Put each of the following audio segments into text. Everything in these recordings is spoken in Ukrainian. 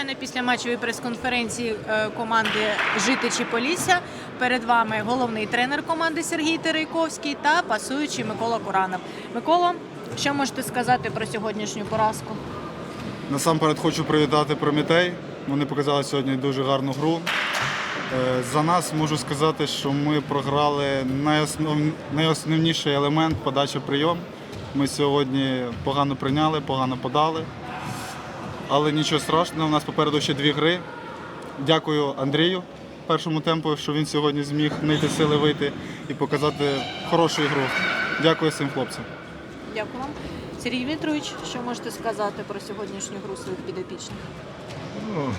Вітаю на післяматчевій прес-конференції е, команди Житичі Полісся. Перед вами головний тренер команди Сергій Терейковський та пасуючий Микола Куранов. Микола, що можете сказати про сьогоднішню поразку? Насамперед хочу привітати Прометей. Вони показали сьогодні дуже гарну гру. Е, За нас можу сказати, що ми програли найоснов... найосновніший елемент подача прийом. Ми сьогодні погано прийняли, погано подали. Але нічого страшного, у нас попереду ще дві гри. Дякую Андрію першому темпу, що він сьогодні зміг знайти сили вийти і показати хорошу ігру. Дякую всім хлопцям. Дякую вам. Сергій Вітрович, що можете сказати про сьогоднішню гру своїх підопічних? Ну,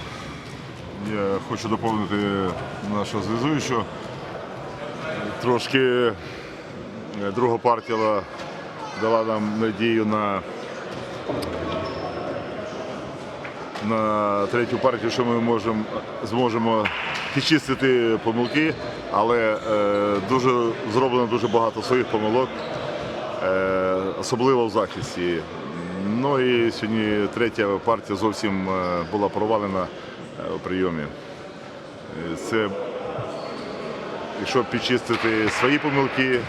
я хочу доповнити нашого зв'язуючого. Трошки е, друга партія дала нам надію на, на третю партію, що ми можемо, зможемо підчистити помилки, але е, дуже, зроблено дуже багато своїх помилок, е, особливо в захисті. Ну і сьогодні третя партія зовсім е, була провалена у прийомі. Це якщо підчистити свої помилки,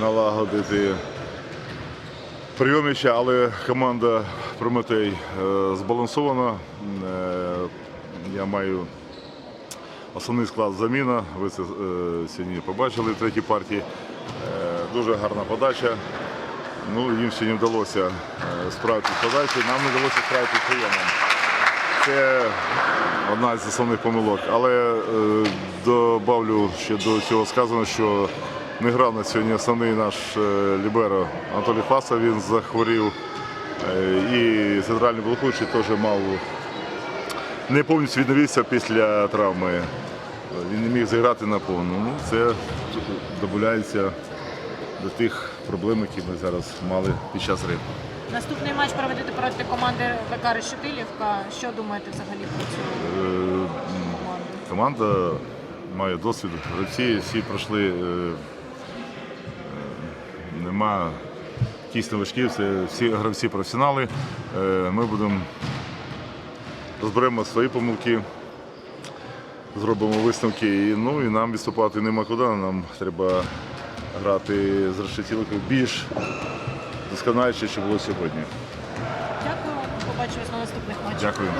налагодити прийомище, але команда Прометей е, збалансована. Е, Я маю основний склад заміна. Ви це е, сьогодні побачили в третій партії. Дуже гарна подача. Ну, їм сьогодні вдалося справитися з подачею, нам не вдалося справитися з прийомом. Це одна з основних помилок. Але е, добавлю ще до цього сказано, що не грав на сьогодні основний наш е, ліберо Анатолій Фаса, він захворів. Е, і центральний блокуючий теж мав не повністю відновився після травми. Він не міг зіграти на повну. Ну, це додається до тих проблем, які ми зараз мали під час гри. Наступний матч проведете проти команди ВК Решетилівка. Що думаєте взагалі про цю Е, команду? Команда має досвід. Гравці всі пройшли. Нема якісь новачків, це всі гравці професіонали. Е, Ми будемо розберемо свої помилки, зробимо висновки. Ну і нам відступати нема куди. Нам треба грати з решетілкою більш досконаліше, ніж було сьогодні. Дякую. Побачимось на наступних матчах. Дякую.